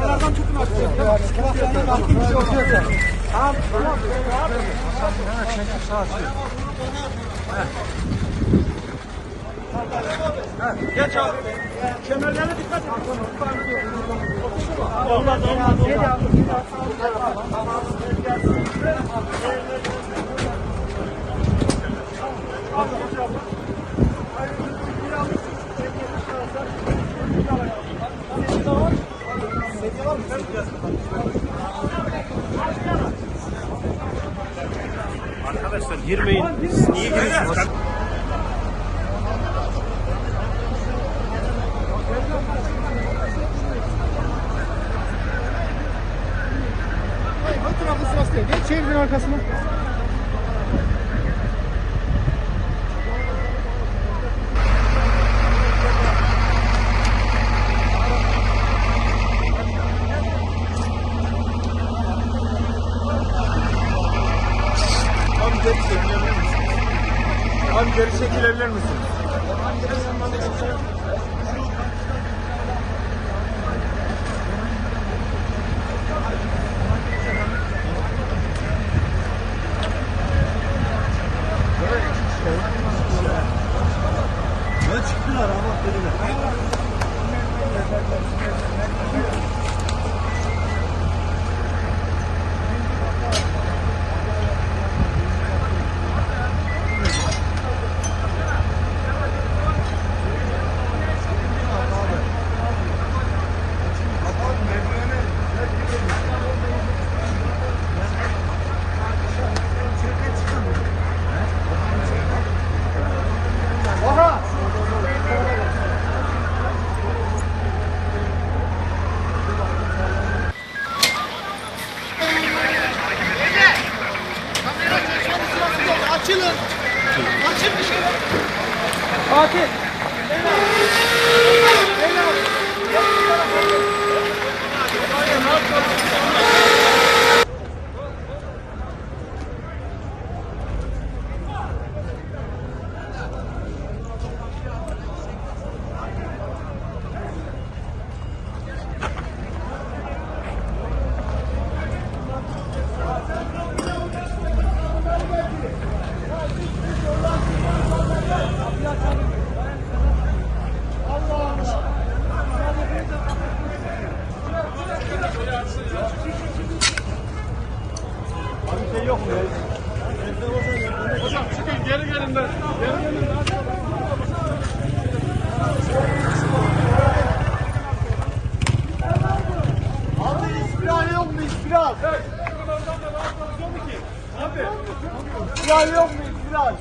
Yanlardan tutun artık. Tamam. Evet, çekim sağa sür. Geç abi. Kemerlere dikkat et. Olmaz, olmaz, olmaz. Arkadaşlar girmeyin. Siz niye giriyorsunuz? Ön tarafı sırası. Geç çevirin arkasına. Geri çekilebilir misin? Abi geri çekilebilir misin? Ne çıktılar ama dediler. Açılın. Açın bir şey. Fatih. Yok mu? Hocam çıkın geri gelin de. Geri gelin de. Abi ispiral yok mu ispiral? Da ne yapalım ki? Abi. İspiral yok mu ispiral?